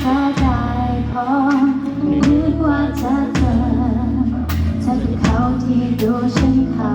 เธอได้พอม่นึว่าเธเธอเธอคือเขาที่ดูฉันเขา